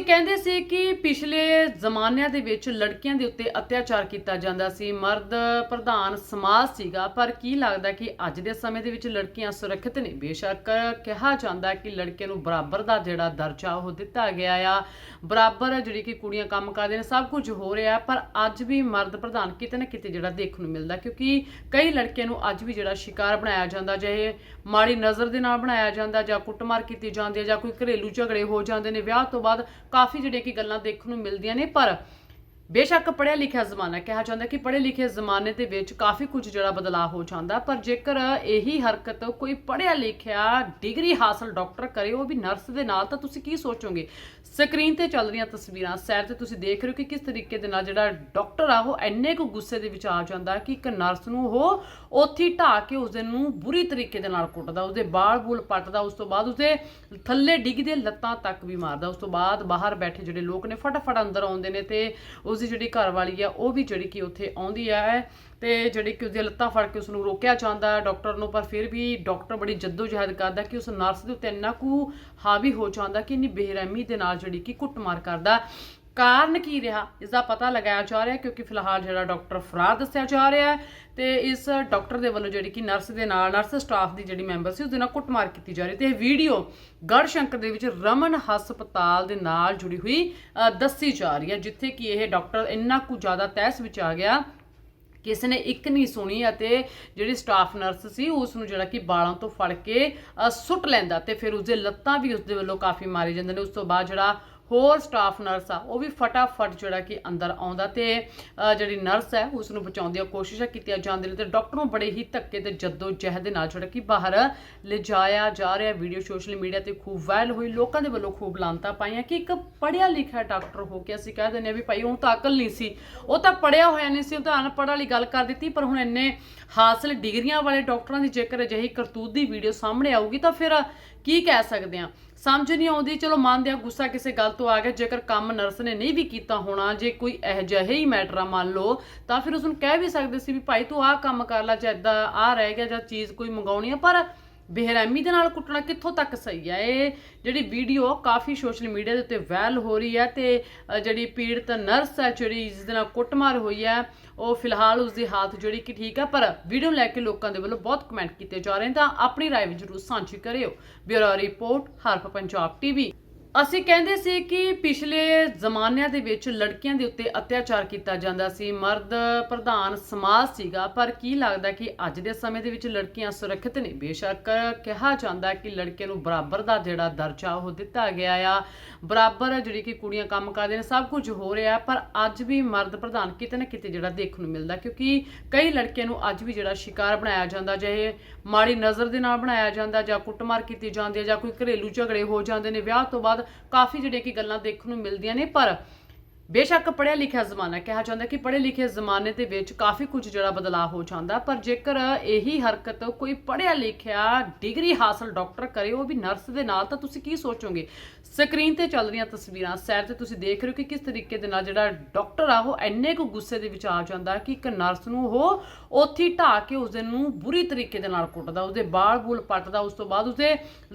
ਕਹਿੰਦੇ ਸੀ ਕਿ ਪਿਛਲੇ ਜ਼ਮਾਨਿਆਂ ਦੇ ਵਿੱਚ ਲੜਕੀਆਂ ਦੇ ਉੱਤੇ ਅਤਿਆਚਾਰ ਕੀਤਾ ਜਾਂਦਾ ਸੀ। ਮਰਦ ਪ੍ਰਧਾਨ ਸਮਾਜ ਸੀਗਾ, ਪਰ ਕੀ ਲੱਗਦਾ ਕਿ ਅੱਜ ਦੇ ਸਮੇਂ ਦੇ ਵਿੱਚ ਲੜਕੀਆਂ ਸੁਰੱਖਿਅਤ ਨੇ? ਬੇਸ਼ੱਕ ਕਿਹਾ ਜਾਂਦਾ ਕਿ ਲੜਕੀਆਂ ਨੂੰ ਬਰਾਬਰ ਦਾ ਜਿਹੜਾ ਦਰਜਾ ਉਹ ਦਿੱਤਾ ਗਿਆ ਆ। ਬਰਾਬਰ ਜਿਹੜੀ ਕਿ ਕੁੜੀਆਂ ਕੰਮ ਕਰਦੀਆਂ ਨੇ, ਸਭ ਕੁਝ ਹੋ ਰਿਹਾ, ਪਰ ਅੱਜ ਵੀ ਮਰਦ ਪ੍ਰਧਾਨ ਕਿਤੇ ਨਾ ਕਿਤੇ ਜਿਹੜਾ ਦੇਖਣ ਨੂੰ ਮਿਲਦਾ, ਕਿਉਂਕਿ ਕਈ ਲੜਕੀਆਂ ਨੂੰ ਅੱਜ ਵੀ ਜਿਹੜਾ ਸ਼ਿਕਾਰ ਬਣਾਇਆ ਜਾਂਦਾ, ਚਾਹੇ ਮਾੜੀ ਨਜ਼ਰ ਦੇ ਨਾਲ ਬਣਾਇਆ ਜਾਂਦਾ ਜਾਂ ਕੁੱਟਮਾਰ ਕੀਤੀ ਜਾਂਦੀ ਹੈ ਜਾਂ ਕੋਈ ਘਰੇਲੂ ਝਗੜੇ ਹੋ ਜਾਂਦੇ ਨੇ। ਵਿਆਹ ਤੋਂ ਬਾਅਦ ਕਾਫੀ ਜਿਹੜੀਆਂ ਕਿ ਗੱਲਾਂ ਦੇਖਣ ਨੂੰ ਮਿਲਦੀਆਂ ਨੇ ਪਰ ਬੇਸ਼ੱਕ ਪੜ੍ਹਿਆ ਲਿਖਿਆ ਜ਼ਮਾਨਾ ਕਿਹਾ ਜਾਂਦਾ ਕਿ ਪੜ੍ਹੇ ਲਿਖੇ ਜ਼ਮਾਨੇ ਦੇ ਵਿੱਚ ਕਾਫੀ ਕੁਝ ਜਿਹੜਾ ਬਦਲਾਅ ਹੋ ਜਾਂਦਾ, ਪਰ ਜੇਕਰ ਇਹੀ ਹਰਕਤ ਕੋਈ ਪੜ੍ਹਿਆ ਲਿਖਿਆ ਡਿਗਰੀ ਹਾਸਲ ਡਾਕਟਰ ਕਰੇ, ਉਹ ਵੀ ਨਰਸ ਦੇ ਨਾਲ, ਤਾਂ ਤੁਸੀਂ ਕੀ ਸੋਚੋਗੇ? ਸਕਰੀਨ ਤੇ ਚੱਲ ਰਹੀਆਂ ਤਸਵੀਰਾਂ, ਸੈਰ ਤੇ ਤੁਸੀਂ ਦੇਖ ਰਹੇ ਹੋ ਕਿ ਕਿਸ ਤਰੀਕੇ ਦੇ ਨਾਲ ਜਿਹੜਾ ਡਾਕਟਰ ਆ, ਉਹ ਇੰਨੇ ਕੁ ਗੁੱਸੇ ਦੇ ਵਿੱਚ ਆ ਜਾਂਦਾ ਕਿ ਇੱਕ ਨਰਸ ਨੂੰ ਉਹ ਉੱਥੇ ਹੀ ਢਾਹ ਕੇ ਉਸ ਨੂੰ ਬੁਰੀ ਤਰੀਕੇ ਦੇ ਨਾਲ ਕੁੱਟਦਾ ਉਸਦੇ ਬਾਲ ਬੂਲ ਪੱਟਦਾ, ਉਸ ਤੋਂ ਬਾਅਦ ਉਸਦੇ ਥੱਲੇ ਡਿੱਗਦੇ ਲੱਤਾਂ ਤੱਕ ਵੀ ਮਾਰਦਾ, ਉਸ ਤੋਂ ਬਾਅਦ ਬਾਹਰ ਬੈਠੇ ਜਿਹੜੇ ਲੋਕ ਨੇ, ਫਟਾਫਟ ਅੰਦਰ ਆਉਂਦੇ ਨੇ ਤੇ ਉਸ ਜਿਹੜੀ ਘਰ ਵਾਲੀ ਆ, ਉਹ ਵੀ ਜਿਹੜੀ ਕਿ ਉੱਥੇ ਆਉਂਦੀ ਆ ਤੇ ਜਿਹੜੀ ਕਿ ਉਸਦੀਆਂ ਲੱਤਾਂ ਫੜ ਕੇ ਉਸ ਨੂੰ ਰੋਕਿਆ ਜਾਂਦਾ ਡਾਕਟਰ ਨੂੰ, ਪਰ ਫਿਰ ਵੀ ਡਾਕਟਰ ਬੜੀ ਜਹਿਦ ਕਰਦਾ ਕਿ ਉਸ ਨਰਸ ਦੇ ਉੱਤੇ ਇੰਨਾ ਕੁ ਹਾਵੀ ਹੋ ਜਾਂਦਾ ਕਿ ਇੰਨੀ ਬੇਰਹਿਮੀ ਦੇ ਨਾਲ ਜਿਹੜੀ ਕਿ ਕੁੱਟਮਾਰ ਕਰਦਾ। ਕਾਰਨ ਕੀ ਰਿਹਾ ਇਸ ਦਾ ਪਤਾ ਲਗਾਇਆ ਜਾ ਰਿਹਾ ਕਿਉਂਕਿ ਫਿਲਹਾਲ ਜਿਹੜਾ ਡਾਕਟਰ ਫਰਾਰ ਦੱਸਿਆ ਜਾ ਰਿਹਾ ਹੈ ਤੇ ਇਸ ਡਾਕਟਰ ਦੇ ਵੱਲੋਂ ਜਿਹੜੀ ਕਿ ਨਰਸ ਦੇ ਨਾਲ, ਨਰਸ ਸਟਾਫ ਦੀ ਜਿਹੜੀ ਮੈਂਬਰ ਸੀ, ਉਹਦੇ ਨਾਲ ਕੁੱਟਮਾਰ ਕੀਤੀ ਜਾ ਰਹੀ ਤੇ ਇਹ ਵੀਡੀਓ ਗੜਸ਼ੰਕਰ ਦੇ ਵਿੱਚ ਰਮਨ ਹਸਪਤਾਲ ਦੇ ਨਾਲ ਜੁੜੀ ਹੋਈ ਦੱਸੀ ਜਾ ਰਹੀ ਹੈ, ਜਿੱਥੇ ਕਿ ਇਹ ਡਾਕਟਰ ਇੰਨਾ ਕੁ ਜ਼ਿਆਦਾ ਤਹਿਸ ਵਿੱਚ ਆ ਗਿਆ ਕਿਸੇ ਨੇ ਇੱਕ ਨਹੀਂ ਸੁਣੀ ਅਤੇ ਜਿਹੜੀ ਸਟਾਫ ਨਰਸ ਸੀ, ਉਸ ਨੂੰ ਜਿਹੜਾ ਕਿ ਬਾਲਾਂ ਤੋਂ ਫੜ ਕੇ ਸੁੱਟ ਲੈਂਦਾ ਤੇ ਫਿਰ ਉਸਦੇ ਲੱਤਾਂ ਵੀ ਉਸਦੇ ਵੱਲੋਂ ਕਾਫੀ ਮਾਰੇ ਜਾਂਦੇ ਨੇ। ਉਸ ਤੋਂ ਬਾਅਦ ਜਿਹੜਾ ਹੋਰ ਸਟਾਫ ਨਰਸ ਆ, ਉਹ ਵੀ ਫਟਾਫਟ ਜਿਹੜਾ ਕਿ ਅੰਦਰ ਆਉਂਦਾ ਤੇ ਜਿਹੜੀ ਨਰਸ ਹੈ ਉਸ ਨੂੰ ਬਚਾਉਣ ਦੀਆਂ ਕੋਸ਼ਿਸ਼ਾਂ ਕੀਤੀਆਂ ਜਾਂਦੀਆਂ ਨੇ ਤੇ ਡਾਕਟਰ ਨੂੰ ਬੜੇ ਹੀ ਧੱਕੇ ਤੇ ਜੱਦੋ ਜਹਿਦ ਦੇ ਨਾਲ ਜਿਹੜਾ ਕਿ ਬਾਹਰ ਲਿਜਾਇਆ ਜਾ ਰਿਹਾ ਵੀਡੀਓ ਸੋਸ਼ਲ ਮੀਡੀਆ ਤੇ ਖੂਬ ਵਾਇਰਲ ਹੋਈ, ਲੋਕਾਂ ਦੇ ਵੱਲੋਂ ਖੂਬ ਲਾਂਤਾ ਪਾਈਆਂ ਕਿ ਇੱਕ ਪੜ੍ਹਿਆ ਲਿਖਿਆ ਡਾਕਟਰ ਹੋ ਕੇ ਅਸੀਂ ਕਹਿ ਦਿੰਦੇ ਆ ਵੀ ਭਾਈ ਉਹ ਤਾਂ ਅਕਲ ਨਹੀਂ ਸੀ। ਉਹ ਤਾਂ ਪੜ੍ਹਿਆ ਹੋਇਆ ਨਹੀਂ ਸੀ, ਉਹ ਤਾਂ ਅਨਪੜ੍ਹ ਵਾਲੀ ਗੱਲ ਕਰ ਦਿੱਤੀ, ਪਰ ਹੁਣ ਇੰਨੇ ਹਾਸਲ ਡਿਗਰੀਆਂ ਵਾਲੇ ਡਾਕਟਰਾਂ ਦੀ ਜੇਕਰ ਅਜਿਹੀ ਕਰਤੂਤ ਦੀ ਵੀਡੀਓ ਸਾਹਮਣੇ ਆਊਗੀ ਤਾਂ ਫਿਰ ਕੀ ਕਹਿ ਸਕਦੇ ਆ ਸਮਝ ਨਹੀਂ ਆਉਂਦੀ, ਚਲੋ ਮੰਨਦੇ ਆ ਗੁੱਸਾ ਕਿਸੇ ਗੱਲ ਤੋਂ ਆ ਗਿਆ, ਜੇਕਰ ਕੰਮ ਨਰਸ ਨੇ ਨਹੀਂ ਵੀ ਕੀਤਾ ਹੋਣਾ, ਜੇ ਕੋਈ ਇਹ ਜਿਹੇ ਹੀ ਮੈਟਰ ਆ ਮੰਨ ਲਓ, ਤਾਂ ਫਿਰ ਉਸ ਨੂੰ ਕਹਿ ਵੀ ਸਕਦੇ ਸੀ ਵੀ ਭਾਈ ਤੂੰ ਆਹ ਕੰਮ ਕਰ ਲੈ, ਜਾਂ ਏਦਾਂ ਆ ਰਹਿ ਗਿਆ, ਜਾਂ ਚੀਜ਼ ਕੋਈ ਮੰਗਾਉਣੀ ਆ, ਪਰ ਬੇਰਹਿਮੀ ਦੇ ਨਾਲ ਕੁੱਟਣਾ ਕਿੱਥੋਂ ਤੱਕ ਸਹੀ ਹੈ ਇਹ ਜਿਹੜੀ ਵੀਡੀਓ ਕਾਫੀ ਸੋਸ਼ਲ ਮੀਡੀਆ ਦੇ ਉੱਤੇ ਵਾਇਰਲ ਹੋ ਰਹੀ ਹੈ ਤੇ ਅ, ਜਿਹੜੀ ਪੀੜਤ ਨਰਸ ਹੈ ਜਿਹੜੀ ਜਿਸ ਦੇ ਨਾਲ ਕੁੱਟਮਾਰ ਹੋਈ ਹੈ ਉਹ ਫਿਲਹਾਲ ਉਸ ਦੀ ਹਾਲਤ ਜਿਹੜੀ ਕਿ ਠੀਕ ਹੈ ਪਰ ਵੀਡੀਓ ਲੈ ਕੇ ਲੋਕਾਂ ਦੇ ਵੱਲੋਂ ਬਹੁਤ ਕਮੈਂਟ ਕੀਤੇ ਜਾ ਰਹੇ ਨੇ ਤਾਂ ਆਪਣੀ رائے ਵੀ ਜਰੂਰ ਸਾਂਝੀ ਕਰਿਓ bureau report Harf Punjab TV ਅਸੀਂ ਕਹਿੰਦੇ ਸੀ ਕਿ ਪਿਛਲੇ ਜ਼ਮਾਨਿਆਂ ਦੇ ਵਿੱਚ ਲੜਕੀਆਂ ਦੇ ਉੱਤੇ ਅਤਿਆਚਾਰ ਕੀਤਾ ਜਾਂਦਾ ਸੀ, ਮਰਦ ਪ੍ਰਧਾਨ ਸਮਾਜ ਸੀਗਾ, ਪਰ ਕੀ ਲੱਗਦਾ ਕਿ ਅੱਜ ਦੇ ਸਮੇਂ ਦੇ ਵਿੱਚ ਲੜਕੀਆਂ ਸੁਰੱਖਿਅਤ ਨੇ? ਬੇਸ਼ੱਕ ਕਿਹਾ ਜਾਂਦਾ ਕਿ ਲੜਕੀਆਂ ਨੂੰ ਬਰਾਬਰ ਦਾ ਜਿਹੜਾ ਦਰਜਾ ਉਹ ਦਿੱਤਾ ਗਿਆ ਆ। ਬਰਾਬਰ ਜਿਹੜੀ ਕਿ ਕੁੜੀਆਂ ਕੰਮ ਕਰਦੀਆਂ ਨੇ, ਸਭ ਕੁਝ ਹੋ ਰਿਹਾ, ਪਰ ਅੱਜ ਵੀ ਮਰਦ ਪ੍ਰਧਾਨ ਕਿਤੇ ਨਾ ਕਿਤੇ ਜਿਹੜਾ ਦੇਖਣ ਨੂੰ ਮਿਲਦਾ, ਕਿਉਂਕਿ ਕਈ ਲੜਕੀਆਂ ਨੂੰ ਅੱਜ ਵੀ ਜਿਹੜਾ ਸ਼ਿਕਾਰ ਬਣਾਇਆ ਜਾਂਦਾ ਜਿਹੇ ਮਾੜੀ ਨਜ਼ਰ ਦੇ ਨਾਲ ਬਣਾਇਆ ਜਾਂਦਾ ਜਾਂ ਕੁੱਟਮਾਰ ਕੀਤੀ ਜਾਂਦੀ ਹੈ ਜਾਂ ਕੋਈ ਘਰੇਲੂ ਝਗੜੇ ਹੋ ਜਾਂਦੇ ਨੇ। ਵਿਆਹ ਤੋਂ ਬਾਅਦ ਕਾਫੀ ਜਿਹੜੀਆਂ ਕਿ ਗੱਲਾਂ ਦੇਖਣ ਨੂੰ ਮਿਲਦੀਆਂ ਨੇ ਪਰ ਬੇਸ਼ੱਕ ਪੜ੍ਹਿਆ ਲਿਖਿਆ ਜ਼ਮਾਨਾ ਕਿਹਾ ਜਾਂਦਾ ਕਿ ਪੜ੍ਹੇ ਲਿਖੇ ਜ਼ਮਾਨੇ ਦੇ ਵਿੱਚ ਕਾਫੀ ਕੁਝ ਜਿਹੜਾ ਬਦਲਾਅ ਹੋ ਜਾਂਦਾ ਪਰ ਜੇਕਰ ਇਹੀ ਹਰਕਤ ਕੋਈ ਪੜ੍ਹਿਆ ਲਿਖਿਆ ਡਿਗਰੀ ਹਾਸਲ ਡਾਕਟਰ ਕਰੇ, ਉਹ ਵੀ ਨਰਸ ਦੇ ਨਾਲ, ਤਾਂ ਤੁਸੀਂ ਕੀ ਸੋਚੋਗੇ? ਸਕਰੀਨ ਤੇ ਚੱਲ ਰਹੀਆਂ ਤਸਵੀਰਾਂ, ਸੈਰ ਤੇ ਤੁਸੀਂ ਦੇਖ ਰਹੇ ਹੋ ਕਿ ਕਿਸ ਤਰੀਕੇ ਦੇ ਨਾਲ ਜਿਹੜਾ ਡਾਕਟਰ ਆ, ਉਹ ਇੰਨੇ ਕੁ ਗੁੱਸੇ ਦੇ ਵਿੱਚ ਆ ਜਾਂਦਾ ਕਿ ਇੱਕ ਨਰਸ ਨੂੰ ਉਹ ਉੱਥੇ ਹੀ ਢਾਹ ਕੇ ਉਸ ਨੂੰ ਬੁਰੀ ਤਰੀਕੇ ਦੇ ਨਾਲ ਕੁੱਟਦਾ ਉਸਦੇ ਬਾਲ ਬੂਲ ਪੱਟਦਾ, ਉਸ ਤੋਂ ਬਾਅਦ ਉਸਦੇ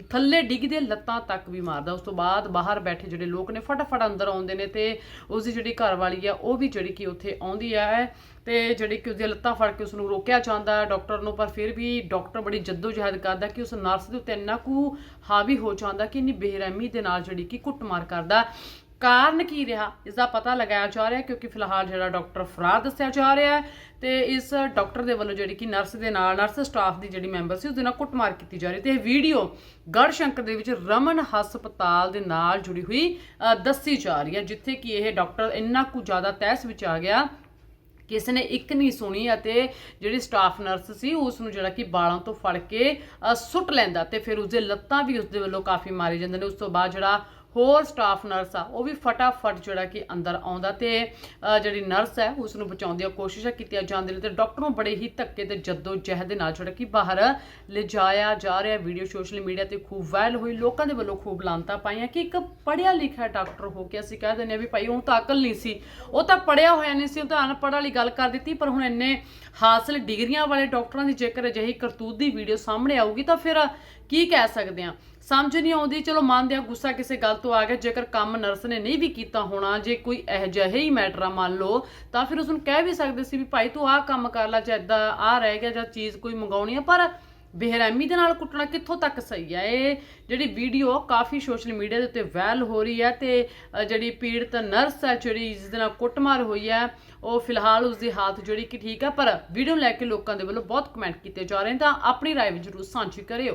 ਥੱਲੇ ਡਿੱਗਦੇ ਲੱਤਾਂ ਤੱਕ ਵੀ ਮਾਰਦਾ, ਉਸ ਤੋਂ ਬਾਅਦ ਬਾਹਰ ਬੈਠੇ ਜਿਹੜੇ ਲੋਕ ਨੇ, ਫਟਾਫਟ ਅੰਦਰ ਆਉਂਦੇ ਨੇ ਤੇ ਉਸ ਜਿਹੜੀ ਘਰ ਵਾਲੀ ਆ, ਉਹ ਵੀ ਜਿਹੜੀ ਕਿ ਉੱਥੇ ਆਉਂਦੀ ਆ ਤੇ ਜਿਹੜੀ ਕਿ ਉਸਦੀਆਂ ਲੱਤਾਂ ਫੜ ਕੇ ਉਸ ਨੂੰ ਰੋਕਿਆ ਜਾਂਦਾ ਹੈ ਡਾਕਟਰ ਨੂੰ, ਪਰ ਫਿਰ ਵੀ ਡਾਕਟਰ ਬੜੀ ਜਹਿਦ ਕਰਦਾ ਕਿ ਉਸ ਨਰਸ ਦੇ ਉੱਤੇ ਇੰਨਾ ਕੁ ਹਾਵੀ ਹੋ ਜਾਂਦਾ ਕਿ ਇੰਨੀ ਬੇਰਹਿਮੀ ਦੇ ਨਾਲ ਜਿਹੜੀ ਕਿ ਕੁੱਟਮਾਰ ਕਰਦਾ। ਕਾਰਨ ਕੀ ਰਿਹਾ ਇਸ ਦਾ ਪਤਾ ਲਗਾਇਆ ਜਾ ਰਿਹਾ ਕਿਉਂਕਿ ਫਿਲਹਾਲ ਜਿਹੜਾ ਡਾਕਟਰ ਫਰਾਰ ਦੱਸਿਆ ਜਾ ਰਿਹਾ ਹੈ ਤੇ ਇਸ ਡਾਕਟਰ ਦੇ ਵੱਲੋਂ ਜਿਹੜੀ ਕਿ ਨਰਸ ਦੇ ਨਾਲ, ਨਰਸ ਸਟਾਫ ਦੀ ਜਿਹੜੀ ਮੈਂਬਰ ਸੀ, ਉਹਦੇ ਨਾਲ ਕੁੱਟਮਾਰ ਕੀਤੀ ਜਾ ਰਹੀ ਤੇ ਇਹ ਵੀਡੀਓ ਗੜਸ਼ੰਕਰ ਦੇ ਵਿੱਚ ਰਮਨ ਹਸਪਤਾਲ ਦੇ ਨਾਲ ਜੁੜੀ ਹੋਈ ਦੱਸੀ ਜਾ ਰਹੀ ਹੈ, ਜਿੱਥੇ ਕਿ ਇਹ ਡਾਕਟਰ ਇੰਨਾ ਕੁ ਜ਼ਿਆਦਾ ਤਹਿਸ ਵਿੱਚ ਆ ਗਿਆ ਕਿਸੇ ਨੇ ਇੱਕ ਨਹੀਂ ਸੁਣੀ ਅਤੇ ਜਿਹੜੀ ਸਟਾਫ ਨਰਸ ਸੀ, ਉਸ ਨੂੰ ਜਿਹੜਾ ਕਿ ਬਾਲਾਂ ਤੋਂ ਫੜ ਕੇ ਸੁੱਟ ਲੈਂਦਾ ਤੇ ਫਿਰ ਉਸਦੇ ਲੱਤਾਂ ਵੀ ਉਸਦੇ ਵੱਲੋਂ ਕਾਫੀ ਮਾਰੇ ਜਾਂਦੇ ਨੇ। ਉਸ ਤੋਂ ਬਾਅਦ ਜਿਹੜਾ ਹੋਰ ਸਟਾਫ ਨਰਸ ਆ, ਉਹ ਵੀ ਫਟਾਫਟ ਜਿਹੜਾ ਕਿ ਅੰਦਰ ਆਉਂਦਾ ਤੇ ਜਿਹੜੀ ਨਰਸ ਹੈ ਉਸ ਨੂੰ ਬਚਾਉਣ ਦੀਆਂ ਕੋਸ਼ਿਸ਼ਾਂ ਕੀਤੀਆਂ ਜਾਂਦੀਆਂ ਨੇ ਤੇ ਡਾਕਟਰ ਨੂੰ ਬੜੇ ਹੀ ਧੱਕੇ ਤੇ ਜੱਦੋ ਜਹਿਦ ਦੇ ਨਾਲ ਜਿਹੜਾ ਕਿ ਬਾਹਰ ਲਿਜਾਇਆ ਜਾ ਰਿਹਾ ਵੀਡੀਓ ਸੋਸ਼ਲ ਮੀਡੀਆ ਤੇ ਖੂਬ ਵਾਇਰਲ ਹੋਈ, ਲੋਕਾਂ ਦੇ ਵੱਲੋਂ ਖੂਬ ਲਾਂਤਾ ਪਾਈਆਂ ਕਿ ਇੱਕ ਪੜ੍ਹਿਆ ਲਿਖਿਆ ਡਾਕਟਰ ਹੋ ਕੇ ਅਸੀਂ ਕਹਿ ਦਿੰਦੇ ਆ ਵੀ ਭਾਈ ਉਹ ਤਾਂ ਅਕਲ ਨਹੀਂ ਸੀ, ਉਹ ਤਾਂ ਪੜ੍ਹਿਆ ਹੋਇਆ ਨਹੀਂ ਸੀ, ਉਹ ਤਾਂ ਅਨਪੜ੍ਹ ਵਾਲੀ ਗੱਲ ਕਰ ਦਿੱਤੀ, ਪਰ ਹੁਣ ਇੰਨੇ ਹਾਸਲ ਡਿਗਰੀਆਂ ਵਾਲੇ ਡਾਕਟਰਾਂ ਦੀ ਜੇਕਰ ਅਜਿਹੀ ਕਰਤੂਤ ਦੀ ਵੀਡੀਓ ਸਾਹਮਣੇ ਆਊਗੀ ਤਾਂ ਫਿਰ ਕੀ ਕਹਿ ਸਕਦੇ ਆ ਸਮਝ ਨਹੀਂ ਆਉਂਦੀ ਚਲੋ ਮੰਨਦੇ ਆ ਗੁੱਸਾ ਕਿਸੇ ਗੱਲ ਤੋਂ ਆ ਗਿਆ ਜੇਕਰ ਕੰਮ ਨਰਸ ਨੇ ਨਹੀਂ ਵੀ ਕੀਤਾ ਹੋਣਾ ਜੇ ਕੋਈ ਇਹੋ ਜਿਹਾ ਹੀ ਮੈਟਰ ਆ ਮੰਨ ਲਓ ਤਾਂ ਫਿਰ ਉਸ ਨੂੰ ਕਹਿ ਵੀ ਸਕਦੇ ਸੀ ਵੀ ਭਾਈ ਤੂੰ ਆਹ ਕੰਮ ਕਰ ਲੈ ਜਾਂ ਏਦਾਂ ਆਹ ਰਹਿ ਗਿਆ ਜਾਂ ਚੀਜ਼ ਕੋਈ ਮੰਗਾਉਣੀ ਆ ਪਰ ਬੇਰਹਿਮੀ ਦੇ ਨਾਲ ਕੁੱਟਣਾ ਕਿੱਥੋਂ ਤੱਕ ਸਹੀ ਹੈ ਇਹ ਜਿਹੜੀ ਵੀਡੀਓ ਕਾਫੀ ਸੋਸ਼ਲ ਮੀਡੀਆ ਦੇ ਉੱਤੇ ਵਾਇਰਲ ਹੋ ਰਹੀ ਹੈ ਤੇ ਅ, ਜਿਹੜੀ ਪੀੜਤ ਨਰਸ ਹੈ ਜਿਹੜੀ ਜਿਸ ਦੇ ਨਾਲ ਕੁੱਟਮਾਰ ਹੋਈ ਹੈ ਉਹ ਫਿਲਹਾਲ ਉਸ ਦੀ ਹਾਲਤ ਜਿਹੜੀ ਕਿ ਠੀਕ ਹੈ ਪਰ ਵੀਡੀਓ ਲੈ ਕੇ ਲੋਕਾਂ ਦੇ ਵੱਲੋਂ ਬਹੁਤ ਕਮੈਂਟ ਕੀਤੇ ਜਾ ਰਹੇ ਨੇ ਤਾਂ ਆਪਣੀ رائے ਵੀ ਜਰੂਰ ਸਾਂਝੀ ਕਰਿਓ